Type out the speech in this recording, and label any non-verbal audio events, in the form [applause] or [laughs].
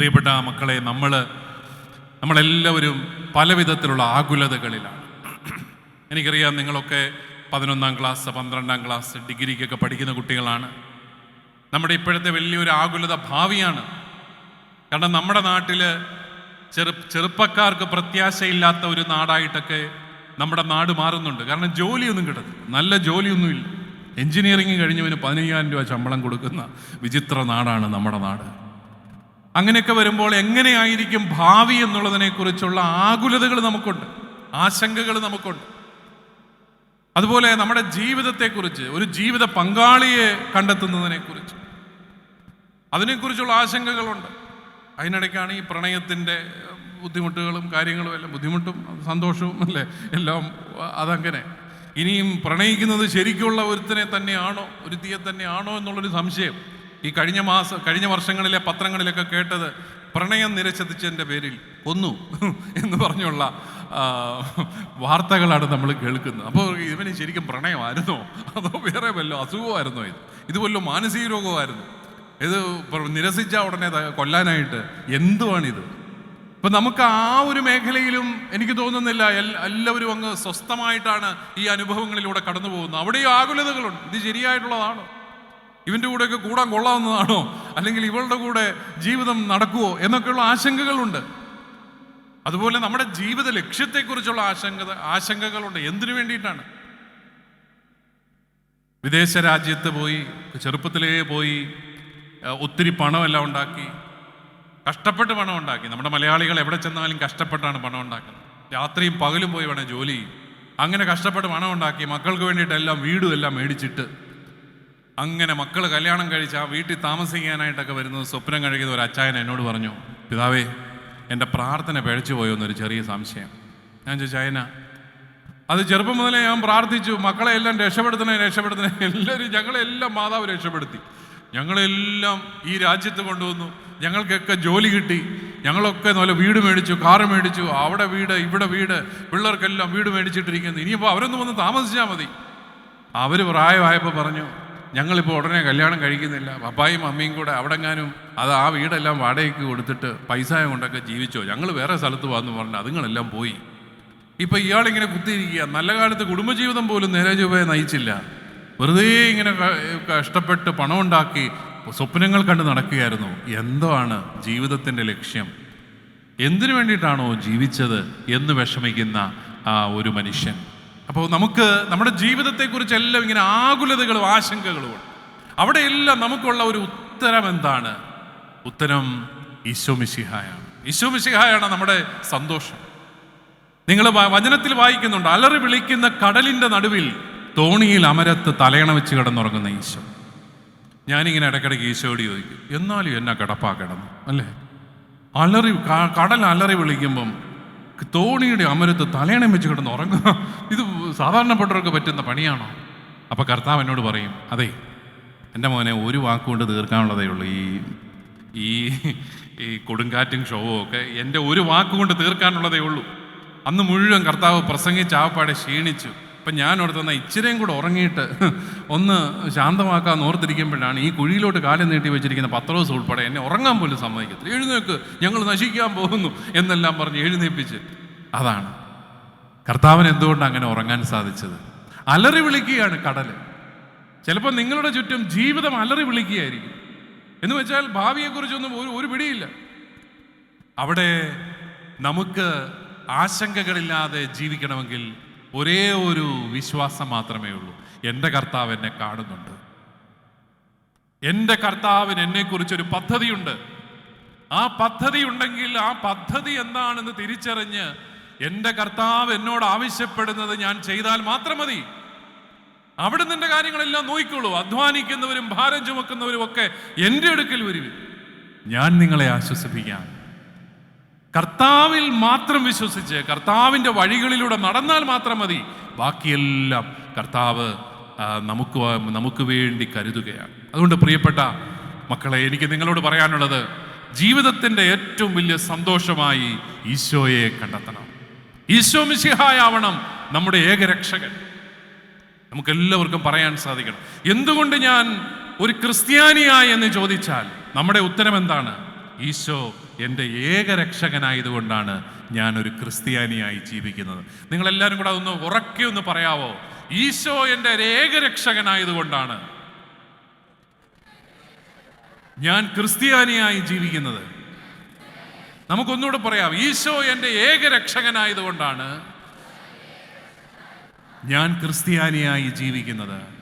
പ്രിയപ്പെട്ട മക്കളെ നമ്മൾ നമ്മളെല്ലാവരും പല വിധത്തിലുള്ള ആകുലതകളിലാണ്. എനിക്കറിയാം നിങ്ങളൊക്കെ പതിനൊന്നാം ക്ലാസ് പന്ത്രണ്ടാം ക്ലാസ് ഡിഗ്രിക്കൊക്കെ പഠിക്കുന്ന കുട്ടികളാണ്. നമ്മുടെ ഇപ്പോഴത്തെ വലിയൊരു ആകുലത ഭാവിയാണ്. കാരണം നമ്മുടെ നാട്ടിൽ ചെറു ചെറുപ്പക്കാർക്ക് പ്രത്യാശയില്ലാത്ത ഒരു നാടായിട്ടൊക്കെ നമ്മുടെ നാട് മാറുന്നുണ്ട്. കാരണം ജോലിയൊന്നും കിട്ടത്തില്ല. നല്ല ജോലിയൊന്നുമില്ല എഞ്ചിനീയറിംഗ് കഴിഞ്ഞവന് പതിനയ്യായിരം രൂപ ശമ്പളം കൊടുക്കുന്ന വിചിത്ര നാടാണ് നമ്മുടെ നാട്. അങ്ങനെയൊക്കെ വരുമ്പോൾ എങ്ങനെയായിരിക്കും ഭാവി എന്നുള്ളതിനെക്കുറിച്ചുള്ള ആകുലതകൾ നമുക്കുണ്ട് ആശങ്കകൾ നമുക്കുണ്ട്. അതുപോലെ നമ്മുടെ ജീവിതത്തെക്കുറിച്ച് ഒരു ജീവിത പങ്കാളിയെ കണ്ടെത്തുന്നതിനെക്കുറിച്ച് അതിനെക്കുറിച്ചുള്ള ആശങ്കകളുണ്ട്. അതിനിടയ്ക്കാണ് ഈ പ്രണയത്തിന്റെ ബുദ്ധിമുട്ടുകളും കാര്യങ്ങളും എല്ലാം ബുദ്ധിമുട്ടും സന്തോഷവും അല്ലേ എല്ലാം അതങ്ങനെ. ഇനിയും പ്രണയിക്കുന്നത് ശരിക്കുള്ള ഒരുത്തിനെ തന്നെയാണോ ഒരുത്തിയെ തന്നെയാണോ എന്നുള്ളൊരു സംശയം. ഈ കഴിഞ്ഞ മാസം കഴിഞ്ഞ വർഷങ്ങളിലെ പത്രങ്ങളിലൊക്കെ കേട്ടത് പ്രണയം നിരച്ചതിച്ചതിന്റെ പേരിൽ കൊന്നു [laughs] എന്ന് പറഞ്ഞുള്ള വാർത്തകളാണ് നമ്മൾ കേൾക്കുന്നത്. അപ്പോൾ ഇവന് ശരിക്കും പ്രണയമായിരുന്നോ? അതോ വേറെ വല്ലോ അസുഖമായിരുന്നോ ഇത്? ഇത് മാനസിക രോഗമായിരുന്നു? ഇത് നിരസിച്ച ഉടനെ കൊല്ലാനായിട്ട് എന്തുവാണിത്? ഇപ്പൊ നമുക്ക് ആ ഒരു മേഖലയിലും എനിക്ക് തോന്നുന്നില്ല എല്ലാവരും അങ്ങ് സ്വസ്ഥമായിട്ടാണ് ഈ അനുഭവങ്ങളിലൂടെ കടന്നു പോകുന്നത് അവിടെയും ആകുലതകളുണ്ട്. ഇത് ശരിയായിട്ടുള്ളതാണോ? ഇവന്റെ കൂടെയൊക്കെ കൂടാൻ കൊള്ളാവുന്നതാണോ? അല്ലെങ്കിൽ ഇവളുടെ കൂടെ ജീവിതം നടക്കുമോ എന്നൊക്കെയുള്ള ആശങ്കകളുണ്ട്. അതുപോലെ നമ്മുടെ ജീവിത ലക്ഷ്യത്തെക്കുറിച്ചുള്ള ആശങ്ക ആശങ്കകളുണ്ട്. എന്തിനു വേണ്ടിയിട്ടാണ്? വിദേശ രാജ്യത്ത് പോയി ചെറുപ്പത്തിലേ പോയി ഒത്തിരി പണമെല്ലാം ഉണ്ടാക്കി കഷ്ടപ്പെട്ട് പണം ഉണ്ടാക്കി. നമ്മുടെ മലയാളികൾ എവിടെ ചെന്നാലും കഷ്ടപ്പെട്ടാണ് പണം ഉണ്ടാക്കുന്നത്. രാത്രിയും പകലും പോയി വേണം ജോലി അങ്ങനെ കഷ്ടപ്പെട്ട് പണം ഉണ്ടാക്കി മക്കൾക്ക് വേണ്ടിയിട്ടെല്ലാം വീടും എല്ലാം മേടിച്ചിട്ട് അങ്ങനെ മക്കൾ കല്യാണം കഴിച്ച് ആ വീട്ടിൽ താമസിക്കാനായിട്ടൊക്കെ വരുന്നത് സ്വപ്നം കഴിക്കുന്ന ഒരു അച്ചായൻ എന്നോട് പറഞ്ഞു പിതാവേ എന്റെ പ്രാർത്ഥന പിഴച്ചു പോയോ എന്നൊരു ചെറിയ സംശയം. ഞാൻ ചോദിച്ചു അയന അത് ചെറുപ്പം മുതലേ ഞാൻ പ്രാർത്ഥിച്ചു. മക്കളെ എല്ലാം രക്ഷപ്പെടുത്തണേ രക്ഷപ്പെടുത്തണേ. എല്ലാവരും ഞങ്ങളെല്ലാം മാതാവ് രക്ഷപ്പെടുത്തി. ഞങ്ങളെല്ലാം ഈ രാജ്യത്ത് കൊണ്ടുവന്നു. ഞങ്ങൾക്കൊക്കെ ജോലി കിട്ടി. ഞങ്ങളൊക്കെ നല്ല വീട് മേടിച്ചു കാറ് മേടിച്ചു. അവിടെ വീട് ഇവിടെ വീട് പിള്ളേർക്കെല്ലാം വീട് മേടിച്ചിട്ടിരിക്കുന്നു. ഇനിയിപ്പോൾ അവരൊന്നും വന്ന് താമസിച്ചാൽ മതി. അവർ പ്രായമായപ്പോൾ പറഞ്ഞു ഞങ്ങളിപ്പോൾ ഉടനെ കല്യാണം കഴിക്കുന്നില്ല. പപ്പായും അമ്മയും കൂടെ അവിടെങ്ങാനും അത് ആ വീടെല്ലാം വാടകയ്ക്ക് കൊടുത്തിട്ട് പൈസ കൊണ്ടൊക്കെ ജീവിച്ചോ? ഞങ്ങൾ വേറെ സ്ഥലത്ത് വന്നു പറഞ്ഞു അതുങ്ങളെല്ലാം പോയി. ഇപ്പം ഇയാളിങ്ങനെ കുത്തിയിരിക്കുക. നല്ല കാലത്ത് കുടുംബജീവിതം പോലും നേരെ ചൊവ്വയെ നയിച്ചില്ല. വെറുതെ ഇങ്ങനെ കഷ്ടപ്പെട്ട് പണം ഉണ്ടാക്കി സ്വപ്നങ്ങൾ കണ്ട് നടക്കുകയായിരുന്നു. എന്താണ് ജീവിതത്തിന്റെ ലക്ഷ്യം? എന്തിനു വേണ്ടിയിട്ടാണോ ജീവിച്ചത് എന്ന് വിഷമിക്കുന്ന ഒരു മനുഷ്യൻ? അപ്പോൾ നമുക്ക് നമ്മുടെ ജീവിതത്തെക്കുറിച്ച് എല്ലാം ഇങ്ങനെ ആകുലതകളും ആശങ്കകളും ഉണ്ട്. അവിടെയെല്ലാം നമുക്കുള്ള ഒരു ഉത്തരം എന്താണ്? ഉത്തരം ഈശോമിശിഹായാണ് ഈശോമിശിഹായാണ് ഈശോ മിശിഹായാണ് നമ്മുടെ സന്തോഷം. നിങ്ങൾ വചനത്തിൽ വായിക്കുന്നുണ്ട് അലറി വിളിക്കുന്ന കടലിന്റെ നടുവിൽ തോണിയിൽ അമരത്ത് തലയണ വെച്ച് കിടന്നുറങ്ങുന്ന ഈശോ. ഞാനിങ്ങനെ ഇടയ്ക്കിടയ്ക്ക് ഈശോയോട് ചോദിക്കും എന്നാലും എന്നെ കിടപ്പാ കിടന്നു അല്ലേ? അലറി കടൽ അലറി വിളിക്കുമ്പം തോണിയുടെ അമരത്ത് തലയണം വെച്ച് കിടന്ന് ഉറങ്ങുക. ഇത് സാധാരണപ്പെട്ടവർക്ക് പറ്റുന്ന പണിയാണോ? അപ്പോൾ കർത്താവ് എന്നോട് പറയും അതെ എന്റെ മോനെ ഒരു വാക്കുകൊണ്ട് തീർക്കാനുള്ളതേ ഉള്ളൂ. ഈ ഈ ഈ കൊടുങ്കാറ്റും ഷോവും ഒക്കെ എന്റെ ഒരു വാക്കുകൊണ്ട് തീർക്കാനുള്ളതേ ഉള്ളൂ. അന്ന് മുഴുവൻ കർത്താവ് പ്രസംഗിച്ച് ആവപ്പാടെ ക്ഷീണിച്ചു. അപ്പം ഞാൻ ഓർത്തുന്ന ഇച്ചിരിയും കൂടെ ഉറങ്ങിയിട്ട് ഒന്ന് ശാന്തമാക്കാൻ ഓർത്തിരിക്കുമ്പോഴാണ് ഈ കുഴിയിലോട്ട് കാലം നീട്ടി വെച്ചിരിക്കുന്ന പത്രോസ് ഉൾപ്പെടെ എന്നെ ഉറങ്ങാൻ പോലും സമ്മതിക്കത്തില്ല. എഴുന്നേക്ക് ഞങ്ങൾ നശിക്കാൻ പോകുന്നു എന്നെല്ലാം പറഞ്ഞ് എഴുന്നേൽപ്പിച്ച് അതാണ്. കർത്താവിന് എന്തുകൊണ്ട് അങ്ങനെ ഉറങ്ങാൻ സാധിച്ചത്? അലറി വിളിക്കുകയാണ് കടൽ ചിലപ്പോൾ നിങ്ങളുടെ ചുറ്റും ജീവിതം അലറി വിളിക്കുകയായിരിക്കും. എന്ന് വെച്ചാൽ ഭാവിയെക്കുറിച്ചൊന്നും ഒരു ഒരു പിടിയില്ല. അവിടെ നമുക്ക് ആശങ്കകളില്ലാതെ ജീവിക്കണമെങ്കിൽ ഒരേ ഒരു വിശ്വാസം മാത്രമേ ഉള്ളൂ. എന്റെ കർത്താവ് എന്നെ കാണുന്നുണ്ട്. എന്റെ കർത്താവിന് എന്നെക്കുറിച്ചൊരു പദ്ധതിയുണ്ട്. ആ പദ്ധതി ഉണ്ടെങ്കിൽ ആ പദ്ധതി എന്താണെന്ന് തിരിച്ചറിഞ്ഞ് എന്റെ കർത്താവ് എന്നോട് ആവശ്യപ്പെടുന്നത് ഞാൻ ചെയ്താൽ മാത്രം മതി. അവിടെ നിന്റെ കാര്യങ്ങളെല്ലാം നോക്കിക്കോളൂ. അധ്വാനിക്കുന്നവരും ഭാരം ചുമക്കുന്നവരും ഒക്കെ എന്റെ അടുക്കൽ വരുവിൽ ഞാൻ നിങ്ങളെ ആശ്വസിപ്പിക്കാം. കർത്താവിൽ മാത്രം വിശ്വസിച്ച് കർത്താവിന്റെ വഴികളിലൂടെ നടന്നാൽ മാത്രം മതി. ബാക്കിയെല്ലാം കർത്താവ് നമുക്ക് നമുക്ക് വേണ്ടി കരുതുകയാണ്. അതുകൊണ്ട് പ്രിയപ്പെട്ട മക്കളെ എനിക്ക് നിങ്ങളോട് പറയാനുള്ളത് ജീവിതത്തിന്റെ ഏറ്റവും വലിയ സന്തോഷമായി ഈശോയെ കണ്ടെത്തണം. ഈശോ മിശിഹായാവണം നമ്മുടെ ഏകരക്ഷകൻ. നമുക്ക് എല്ലാവർക്കും പറയാൻ സാധിക്കണം. എന്തുകൊണ്ട് ഞാൻ ഒരു ക്രിസ്ത്യാനിയായി എന്ന് ചോദിച്ചാൽ നമ്മുടെ ഉത്തരം എന്താണ് ഈശോ എന്റെ ഏക ഏകരക്ഷകനായതുകൊണ്ടാണ് ഞാനൊരു ക്രിസ്ത്യാനിയായി ജീവിക്കുന്നത്. നിങ്ങളെല്ലാവരും കൂടെ അതൊന്ന് ഉറക്കെ ഒന്ന് പറയാവോ? ഈശോ എന്റെ ഏക രക്ഷകനായതുകൊണ്ടാണ് ഞാൻ ക്രിസ്ത്യാനിയായി ജീവിക്കുന്നത്. നമുക്കൊന്നുകൂടെ പറയാം ഈശോ എന്റെ ഏക രക്ഷകനായതുകൊണ്ടാണ് ഞാൻ ക്രിസ്ത്യാനിയായി ജീവിക്കുന്നത്.